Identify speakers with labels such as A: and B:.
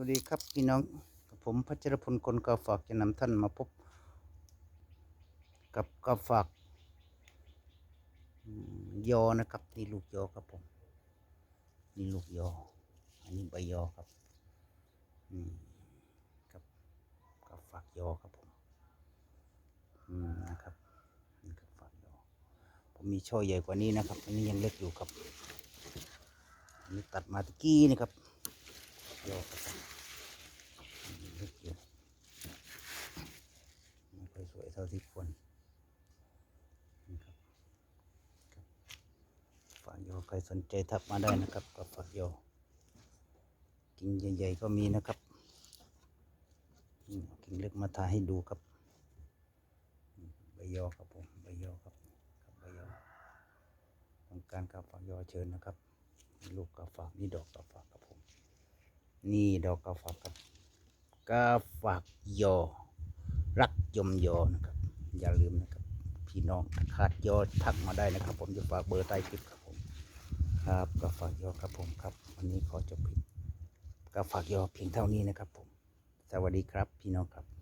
A: วัสดีครับพี่น้องผมพัชรพลคนกาฝากจะนำท่านมาพบ กับกาฝากยอนะครับนี่ลูกยอครับผมนี่ลูกยอ อันนี้ใบยอครับอืมกับกาฝากยอครับผมอืมนะครับนี่กาฝากยอผมมีช่อใหญ่กว่านี้นะครับ อันนี้ยังเล็กอยู่ครับอันนี้ตัดมาตะกี้นะครับ ยอครับผมอันนี้เล็กอยู่ไม่ค่อยสวยเท่าที่ควรนะครับฝากยอใครสนใจทักมาได้นะครับกับฝากยอกิ่งใหญ่ๆก็มีนะครับกิ่งเล็กมาทาให้ดูครับใบยอครับผมใบยอครับครับใบยอต้องการกาฝากยอเชิญนะครับมีลูกกาฝากนี่ดอกกาฝากครับผม นี่ดอกกาฝากครับกาฝากยอ รักยมยอนะครับ อย่าลืมนะครับ พี่น้องขาดยอทักมาได้นะครับ ผมจะฝากเบอร์ใต้คลิปครับผมครับกาฝากยอครับผมครับ วันนี้ขอจบคลิปกาฝากยอเพียงเท่านี้นะครับผม สวัสดีครับพี่น้องครับ